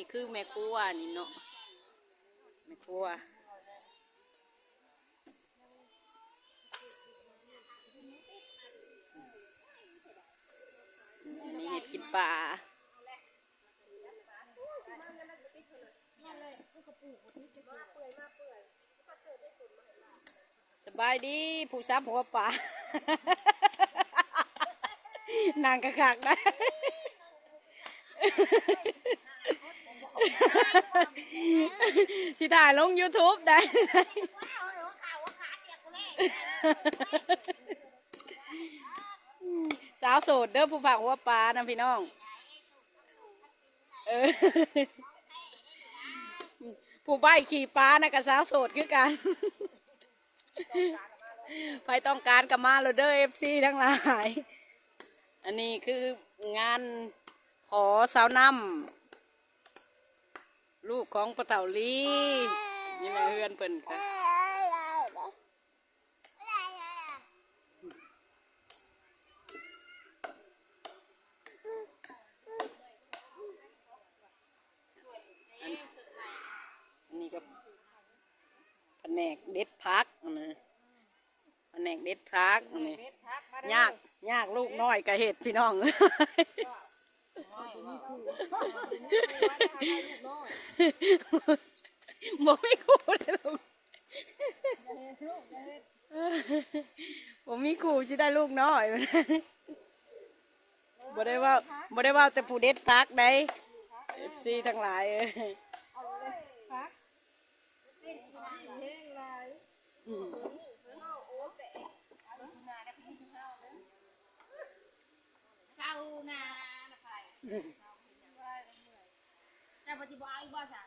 นี้คือแม่ครัวนี่เนาะแม่ครัวนนี้เห็ดกินปลาสบายดีผู้ซับหัวปลานางกระขากได้ สิถ่ายลง YouTube ได้ สาวโสดเด้อผู้ผักหัวปลานะพี่น้อง เออ ผู้ใบขี่ปลานะกับสาวโสดคือกันใครต้องการกับมาเราเด้อเอฟซีทั้งหลาย อันนี้คืองานขอสาวน้ำ ลูกของปะเต่าลีนี่แม่เฮือนเพิ่นค่ะอันอันนี้ก็แผนกเด็ดพักนะแผนกเด็ดพักนี่ยากยากลูกน้อยกะเห็ดพี่น้อง บ่มีครูเลยลูกบ่มีครูสิได้ลูกน้อยบ่ได้ว่าบ่ได้ว่าแต่ผู้เด็ดพักได้ FC ทั้งหลายเอ้ยอืมเศร้านานะใคร ปฏิบัติอีกบ่จ้ะ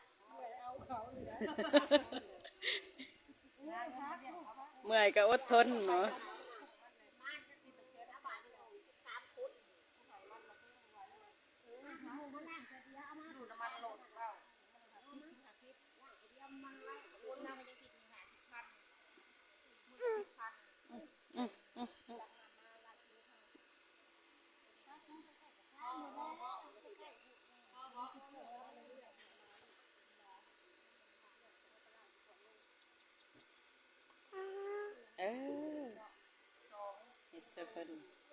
เมื่อยก็อดทนเนาะ คนมามันยังติดหาสิบพัน เ